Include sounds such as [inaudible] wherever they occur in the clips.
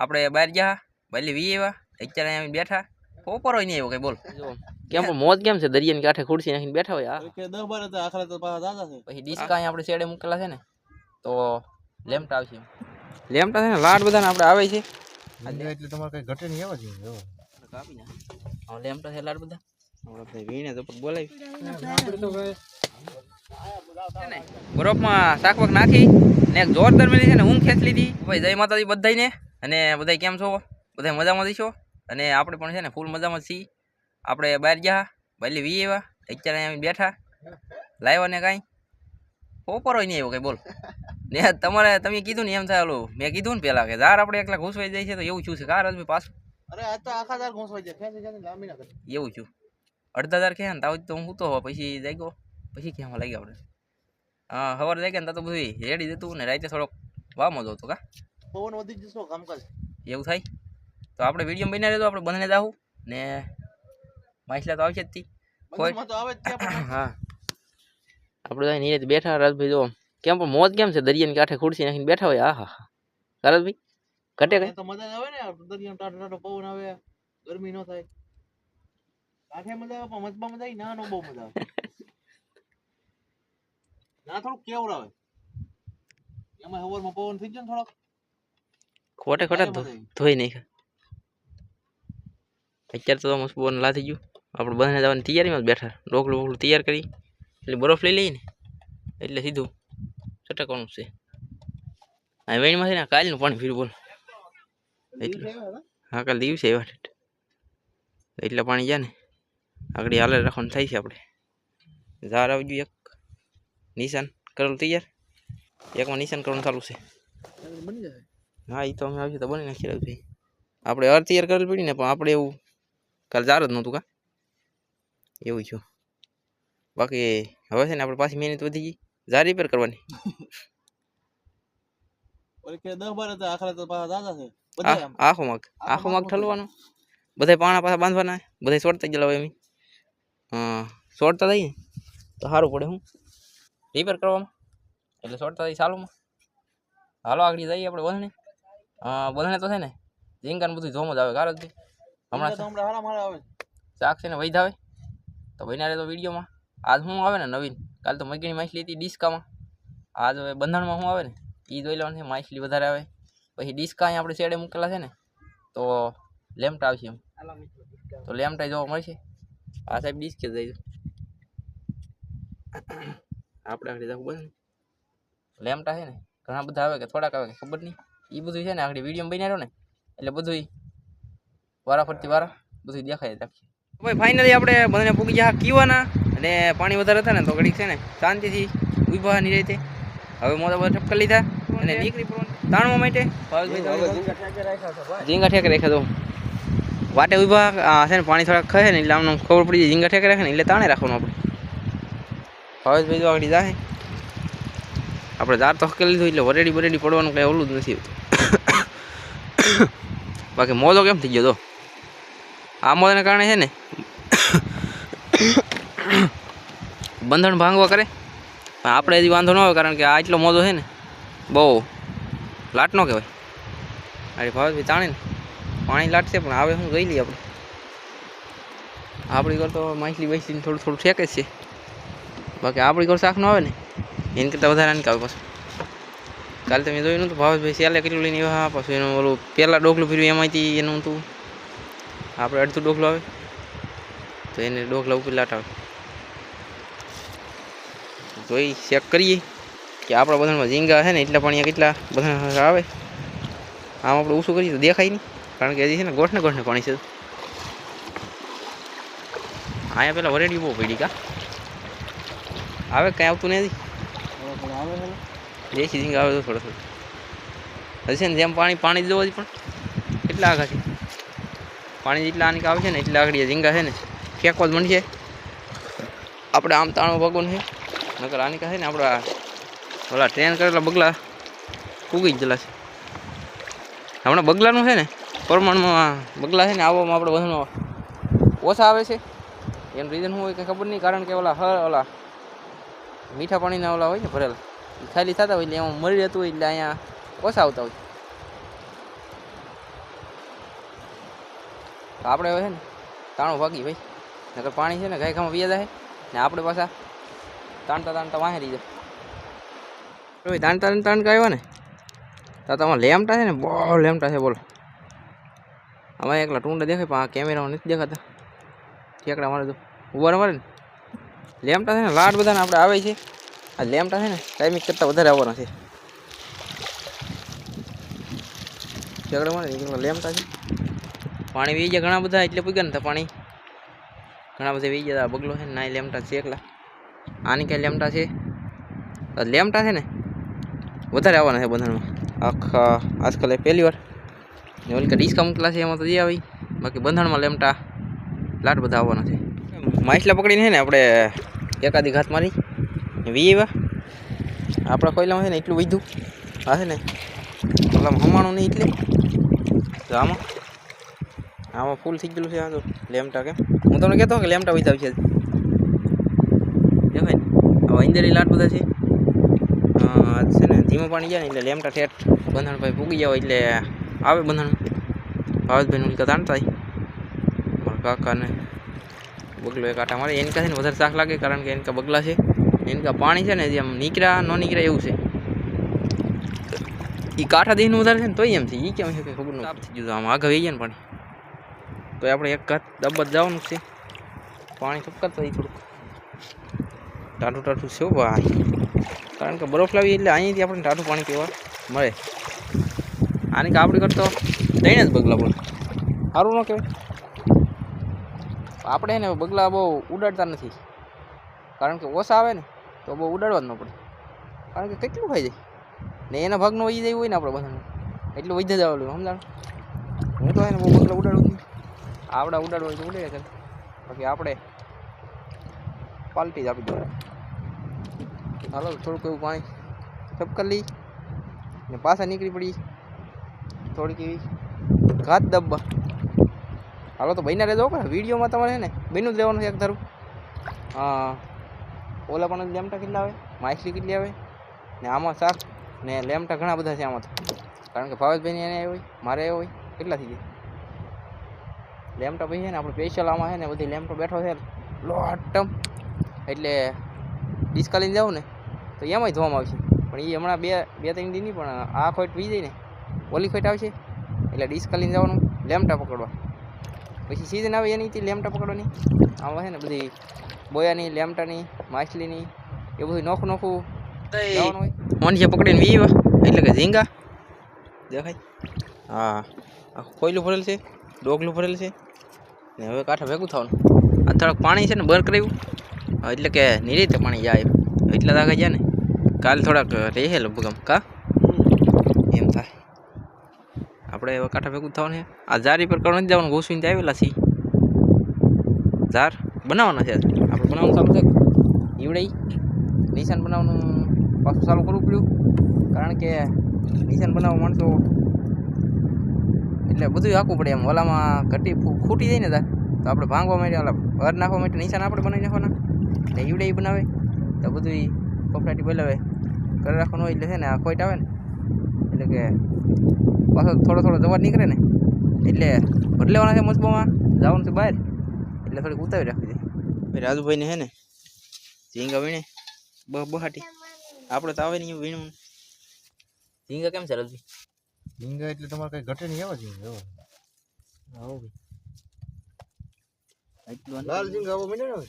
આપણે બહાર ગયા ભલે વી એવા અત્યારે અહીંયા બેઠા. પોપરો નહીં એવો કઈ બોલ. કેમ પણ મોજ કેમ છે? દરિયાની કાંઠે ખુરશી નાખીને બેઠા હોય આ કે દસ બાર હતા આખરે તો પાછા ડિસ્કા અહીંયા આપણે શેડે મૂકેલા છે ને તો લેમ્ટ આવશે લેમટા છે ને લાડ બધાને આપણે આવે છે. એટલે તમારે કઈ ઘટે નહીં આવવા જોઈએ કાપી હા લેમ્ટ છે લાડ બધા. આપણે ભાઈ વીણે તો બોલાવી છે શાક વાક નાખી ને એક જોરદાર મેલી છે ને ઊંઘ ખેંચ લીધી. ભાઈ જય માતાજી બધાયને. અને બધાય કેમ છો? બધા મજામાં છો? અને આપણે પણ છે ને ફૂલ મજામાં છીએ. આપણે બહાર ગયા ભલે વી એવા અત્યારે અહીંયા બેઠા. લાવ્યા ને કાંઈ? પોપરો નહીં એવો કંઈ બોલ. ને તમારે તમે કીધું ને એમ થાય ઓલું મેં કીધું ને પેલા કે ધાર આપણે એકલા ઘૂસવાઈ જાય છે તો એવું છું છે. કાર ભાઈ પાછું. અરે આ તો આખા દાર ઘોંસવાઈ જાય. ના એવું છું અડધા હજાર ક્યાં તાવ તો હું તો હોવા પછી જાગ્યો. પછી ક્યાં લાગ્યો આપણે. હા સવારે જાગ્યા ને તો બધું રેડી જતું ને રાતે થોડોક વામો જ હતો કા. પવન વધી જશો કામકાજ? એવું થાય? તો આપણે વીડિયો બની રહેતો આપણે બંને જાવું ને માછલા તો આવશે જ તી. કોઈ- તો આવે જ હા. આપણે અહીં નીરજ બેઠા રાજભાઈ જો કેમ પણ મોજ કેમ છે? દરિયાની કાંઠે ખુરશી નાખીને બેઠા હોય આહા. રાજભાઈ ઘટે કઈ? તો મજા આવે ને દરિયાનો ટાટો ટાટો પવન આવે ગરમી ન થાય. કાંઠે મજા આવે પણ મજબા મજા આવી ના નો બહુ મજા આવે. [laughs] ના થોડુંક કેવડાવે. આવે એમાં હવારમાં પવન થઈ જાય ને થોડોક. ખોટે ખોટા ધોઈ નાખ્યા. અત્યારે તો મસ્ત બોન લાથી ગયું. આપણે બધાને જવાની તૈયારીમાં જ બેઠા. ડોકલું બોકલું તૈયાર કરી. એટલે બરફ લઈ લઈએ ને. એટલે સીધું ચટકવાનું છે. આ વેણીમાંથી ના કાલનું પાણી ફીરું બોલ. એટલે? હા કાલ દિવસે એવા એટલે પાણી જાય ને. આગળ હાલે રાખવાનું થાય છે આપણે. ઝાર આવી ગયું એક. નિશાન કરેલું તૈયાર. એકમાં નિશાન કરવાનું ચાલુ છે. બની જશે હા એ તો અમે આવીશું તો બની નાખી ભાઈ આપણે અર તૈયાર કરેલી પડી ને પણ આપણે એવું કાલ જાર જ નહોતું કા? એવું છું બાકી હવે છે ને આપણે પાછી મહેનત વધી ગઈ. જા રિપેર કરવાની. આખો માગ આખો માગ ઠલવાનો. બધા પાણા પાછા બાંધવાના બધા છોડતા જ એમ. હા છોડતા થઈ તો સારું પડે હું. રિપેર કરવામાં? એટલે છોડતા થઈ ચાલુમાં. હાલો આગળ જઈએ આપણે બંધણે હા બંધણે તો છે ને ઝીંગાને બધું જોમ જ આવે કારણ જ હમણાં શાક છે ને વૈધ આવે. તો બન્યા તો વિડીયોમાં. આજ શું આવે ને નવીન? કાલ તો મગીની માછલી હતી ડિસ્કામાં. આજ હવે બંધાણમાં શું આવે ને એ જોઈ લેવાનું છે માછલી વધારે આવે. પછી ડિસ્કા અહીંયા આપણે શેડે મૂકેલા છે ને તો લેમટા આવશે એમ. તો લેમટા જોવા મળશે. આ સાહેબ ડિસ્કે જઈ આપણે આગળ જવું બંધ લેમ્ટા છે ને ઘણા બધા આવે કે થોડાક આવે કે ખબર નહીં. એ બધું છે ને આગળ વીડિયો બની રહ્યો ને એટલે બધું વારા ફરતી વારા બધું દેખાય રાખીએ. ભાઈ ફાઇનલી આપણે બધાને પૂગી ગયા કીવાના અને પાણી વધારે હતા ને તો ઘડીક છે ને શાંતિથી ઊભા ની રીતે હવે મોટા બધા ઠપકા લીધા અને નીકળી તાણવા માટે ઝીંગા ઠેક રાખ્યા તો વાટે ઊભા આ છે ને પાણી થોડાક ખાય ને એટલે આમને ખબર પડી જાય ઝીંગા ઠેક રાખે ને એટલે તાણે રાખવાનું આપણે. ભાવેશભાઈ તો આગળ જાય આપણે દાર તો હકેલી લીધું એટલે વરેડી બરેડી પડવાનું કંઈ ઓલું જ નથી. બાકી મોજો કેમ થઈ ગયો તો? આ મોજાને કારણે છે ને બંધન ભાંગવા કરે. પણ આપણે હજી વાંધો ન આવે કારણ કે આ એટલો મોજો છે ને, બહુ લાટનો કહેવાય. અરે ભાવેશભાઈ તાણે ને પાણી લાટશે, પણ આવે શું ગઈ લઈએ આપણે. આપણી ઘર તો માછલી બાછલી થોડું થોડું ફેંકે છે. બાકી આપણી ઘર શાક ન આવે ને. એની કરતાં વધારે નહીં આવે પાછું કાલે તમે જોયું નતું, ભાવેશભાઈ સ્યાલે કેટલું લઈને આવ્યા પાછું એનું ઓલું પહેલાં ડોકલું ફીર્યું એમાંથી એનું હતું આપણે અડધું ડોકલું આવે. તો એને ડોકલા ઉપર લાટ આવે જોઈ ચેક કરીએ કે આપણા બધામાં ઝીંગા છે ને, એટલા પાણી કેટલા બધા આવે. આમ આપણે ઓછું કરીએ તો દેખાય નહીં, કારણ કે હજી છે ને ગોઠને ગોઠને પાણી છે. અહીંયા પેલા વરેડી બહુ પડી કા. આવે કાંઈ આવતું નથી? આવે દેશી ઝીંગા આવે તો થોડો થોડો. હશે ને, જેમ પાણી પાણી જ જોવાથી પણ. કેટલા આગળ છે. પાણી જેટલા આની આવે છે ને, એટલા આગળ ઝીંગા છે ને. ફેંકવા જ મળશે આપણે આમ તાણો ભગવાન છે. નકર આની છે ને, આપણા ઓલા ટ્રેન કરેલા બગલા ઉગી જ ગયેલા છે. હમણાં બગલાનું છે ને, પ્રમાણમાં બગલા છે ને આવવામાં આપણે બધામાં ઓછા આવે છે. એનું રીઝન શું હોય કે ખબર નહીં, કારણ કે ઓલા હ ઓલા મીઠા પાણીના ઓલા હોય ને ભરેલા. ખાલી થતા હોય એટલે એમાં મળી રહેતું હોય એટલે અહીંયા ઓછા આવતા હોય. તો આપણે હવે છે ને તાણું ભાગી ભાઈ. નકર પાણી છે ને ગાય ખામાં પીયા જાય ને આપણે પાછા તાણતા તાણતા વાહે રહી જાય. તાણતા તાણતા આવ્યા ને? તો તમારે લેમટા છે ને, બહુ લેમટા છે બોલો. આમાં એકલા ટૂંડા દેખાય, પણ આ કેમેરામાં નથી દેખાતા. ઠેકડા મારે તો ઊભા મારે ને. લેમટા છે ને લાટ બધાને આપણે આવે છે. આ લેમટા છે ને ટાઈમિંગ કરતાં વધારે આવવાના છે. મારે લેમટા છે. પાણી વી ગયા ઘણા બધા, એટલે પૂગ્યા ને તો પાણી. ઘણા બધા વી ગયા બગલો છે ને, ના લેમટા છે એકલા. આની ક્યાં લેમટા છે? લેમટા છે ને, વધારે આવવાના છે બંધણમાં આખા, આજકાલ પહેલી વાર. ને ઓલી કે ડિસ્કા મૂકલા છે, એમાં તો જે આવી. બાકી બંધણમાં લેમટા લાટ બધા આવવાના છે. માછલા પકડીને છે ને, આપણે એકાદી ઘાત મારી. વી એવા આપણા કોયલામાં છે ને એટલું વધ્યું. હા છે ને? ઓલામાં હમાણું નહીં એટલે. તો આમાં? આમાં ફૂલ થઈ ગયેલું છે આ તો લેમટા કેમ? હું તમને કહેતો કે લેમટા વધ્યા છે. દેખાય ને હવે ઇન્દરી લાટ બધા છે. છે ને ધીમું પાણી જાય ને એટલે લેમટા ઠેઠ બંધણ ભાઈ પૂગી જાવ એટલે આવે બંધણ ભાવેશભાઈનું નું તાણતા મારા કાકાને બગલો એક આટા મારે. એનકા છે ને વધારે શાક લાગે કારણ કે એનકા બગલા છે. એનકા પાણી છે ને જે આમ નીકળ્યા ન નીકળ્યા એવું છે. એ કાંઠા દેહનું વધારે છે ને તોય એમ છે. એ કેમ છે કે ખબર નહીં થઈ ગયું આમ આગળ વહી ને પાણી. તો આપણે એક ઘાત દબ્બત જવાનું છે. પાણી ટપકાતું એ થોડુંક. ટાઢું ટાઢું છે ભાઈ. કારણ કે બરફ લાવી એટલે અહીંયાથી આપણને ટાઢું પાણી પીવા મળે. આની કે આપણે કરતો દઈને જ બગલા પણ. સારું ન કહેવાય. આપણે ને બગલા બહુ ઉડાડતા નથી. કારણ કે ઓછા આવે ને તો બહુ ઉડાડવા જ ન પડે. કારણ કે કેટલું ખાઈ જાય? ને એના ભાગનું વહી જાય હોય ને આપણે બધાનું એટલું વહી જ આવેલું સમજાણ? હું તો એને બહુ બગલા ઉડાડું છું. આવડા ઉડાડવા હોય તો ઉડે ચાલ બાકી આપણે પાલટી જ આપી દઉં હાલો, થોડુંક એવું પાણી ઠપકર લઈ ને પાછા નીકળી પડી. થોડીક એવી ઘાત દબ્બા હાલો, તો ભાઈને રહેજો કે વિડીયોમાં તમારે છે ને બહેનું જ લેવાનું છે એક ધારું. હા. ઓલા પણ લેમટા કેટલા આવે? માછલી કેટલી આવે? ને આમાં શાક ને લેમટા ઘણા બધા છે આમાં તો. કારણ કે ભાવેશભાઈને એને હોય, મારે હોય, કેટલા થઈ જાય? લેમટા ભાઈ છે ને આપણે સ્પેશિયલ આમાં છે ને બધી લેમટો બેઠો છે લોટમ. એટલે ડિસ્કા લઈને જાઉં ને, તો એમાંય ધોવામાં આવશે. પણ એ હમણાં બે બે ત્રણ દી નહીં પણ આ ખોટ વી જાય ને, ઓલી ખોટ આવશે. એટલે ડિસ્કા લઈને જવાનું, લેમટા પકડવા. પછી સીઝન આવે એની લેમટા પકડવાની. આમાં છે ને બધી બોયાની લેમટાની માછલીની એ બધું નોખું નોખું મનસે પકડીને વીવા એટલે કે ઝીંગા. દેખાય? હા. આખું કોયલું ભરેલ છે ડોગલું ભરેલ છે. ને હવે કાંઠા ભેગું થવાનું. આ થોડાક પાણી છે ને બર કરાવ્યું. એટલે કે નિરીતે પાણી જાય એટલા દાગા જાય ને. કાલ થોડાક રહે લગભગ કા? એમ થાય. આપણે હવે કાંઠા ભેગું થવાનું છે. આ જારી પર કરવા નથી જવાનું ઘૂસવીને ત્યાં આવેલા છીએ. ઝાર? બનાવવાના છે આપણે બનાવવાનું ચાલુ છે. ઈવડાઈ નિશાન બનાવવાનું પાછું ચાલુ કરવું પડ્યું. કારણ કે નિશાન બનાવવા માણસો એટલે બધું આખું પડે એમ. ઓલામાં ઘટી ખૂટી જાય ને તાર. તો આપણે ભાંગવા માટે ઓલા ભર નાખવા માટે નિશાન આપણે બનાવી નાખવાના. ને ઈવડે બનાવે. તો બધું કપડાટી બોલાવે. કરી રાખવાનું હોય એટલે છે ને આ ખોટ આવે ને. એટલે કે પાછો થોડો થોડો દવા નીકળે ને. એટલે બદલેવાના છે મજબોમાં જવાનું છે બહાર. એટલે થોડીક ઉતાવી રાખવી ભાઈ રાજુભાઈને હે ને ઝીંગા વીણે બહ બહાટી. આપણે તો આવે નહીં વીણવું. ઝીંગા કેમ છે રાજુભાઈ? ઝીંગા એટલે તમારે કઈ ઘટે નહીં આવે ઝીંગા. આવો ભાઈ. લાલ ઝીંગા આવો મીંડે ને હવે.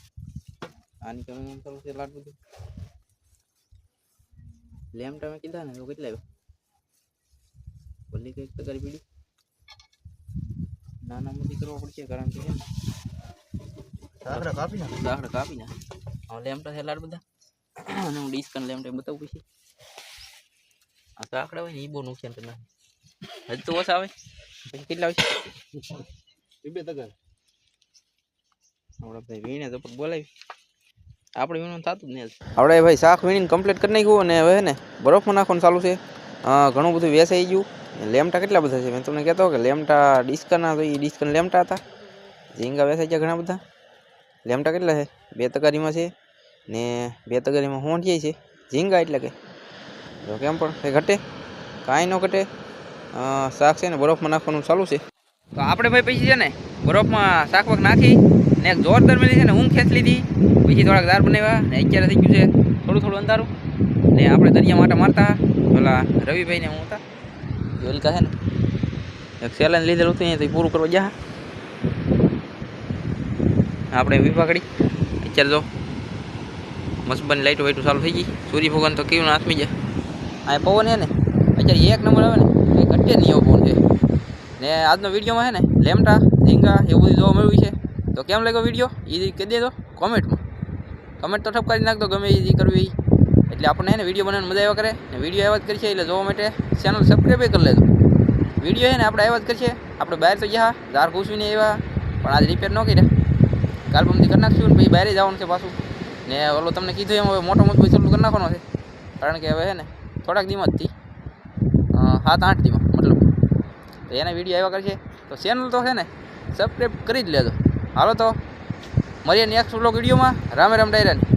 આની કેમ એમ ચાલુ છે? લાડ બધું. લેમ તમે કીધા ને તો કેટલા આવ્યો? બોલી કંઈક તો કરી પીડી. નાના મોટી કરવો પડશે કારણ કે છે કાપી નાખ. દાખલા કાપી ના હવે લેમટા છે લાડ બધા. અને હું ડિસ્કન લેમટા બતાવું પછી. આ સાંકડા હોય ને એ બહુ નુકસાન કરી. હજી તો ઓછા આવે. પછી કેટલા આવશે બે તગર આપણે ભાઈ વીણે તો પણ બોલાવી. આપણે વીણવાનું થતું જ નહીં આપણે ભાઈ શાક વીણીને કમ્પ્લીટ કરી નાખ્યું અને હવે ને બરફમાં નાખવાનું ચાલુ છે. ઘણું બધું વેસાઈ ગયું. લેમટા કેટલા બધા છે? મેં તમને કહેતો કે લેમટા ડિસ્કના તો એ ડિસ્કન લેમટા હતા. ઝીંગા વેસાઈ ગયા ઘણા બધા. લેમટા કેટલા છે? બે તગારીમાં છે ને બે તગારીમાં હોંઠિયાઈ છે? ઝીંગા એટલે કે? જો કેમ પણ કંઈ ઘટે? કાંઈ ન ઘટે. શાક છે ને બરફમાં નાખવાનું ચાલુ છે. તો આપણે ભાઈ પછી છે ને બરફમાં શાકવાક નાખી ને એક જોરદાર મેલી છે ને ઊંઘ ખેંચ લીધી. પછી થોડાક દાર બનાવ્યા ને અત્યારે થઈ ગયું છે થોડું થોડું અંધારું. ને આપણે દરિયા માટે મારતા. પેલા રવિભાઈને હું હતા. જોલકા છે ને? એક સેલન લીધેલું હતું, અહીંયાથી પૂરું કરવા જા આપણે વિભાગડી અત્યારે જો. મસ્બન લાઇટો વાઈટો ચાલુ થઈ ગઈ. સૂર્ય ભગવાન તો કેવું આથમી જાય આ પવન છે ને, અત્યારે એક નંબર આવે ને, એ ઘટે નહીં એવો પવન છે. ને આજનો વિડીયોમાં છે ને, લેમટા, ઝીંગા, એવું બધું જોવા મળ્યું છે. તો કેમ લાગ્યો વીડિયો? એ કહી દેજો કોમેન્ટમાં. કમેન્ટ તો ઠપકારી નાખતો ગમે એ જે કરવી એટલે આપણને ને વીડિયો બનાવવાની મજા આવ્યા કરે. ને વીડિયો એવા જ કરશે એટલે જોવા માટે ચેનલ સબસ્ક્રાઈબ કરી લેજો. વીડિયો છે ને, આપણે એવા જ કરશે આપણે બહાર તો ગયા, ધાર ઘૂસવીને આવ્યા પણ આજ રિપેર ન કર્યા. કાલ પમથી કરી નાખશું પછી બહાર જવાનું છે પાછું. ને ઓલો તમને કીધું એમ હવે મોટો મોટો ચાલુ કરી નાખવાનો છે. કારણ કે હવે છે ને થોડાક જ સાત આઠ દીમાં મતલબ. તો એના વીડિયો આવ્યા કરશે. તો ચેનલ તો છે ને સબસ્ક્રાઈબ કરી જ લેજો. હાલો તો, મળીએ નેક્સ્ટ વ્લોગ વિડીયોમાં રામે રામ ડાયરાની.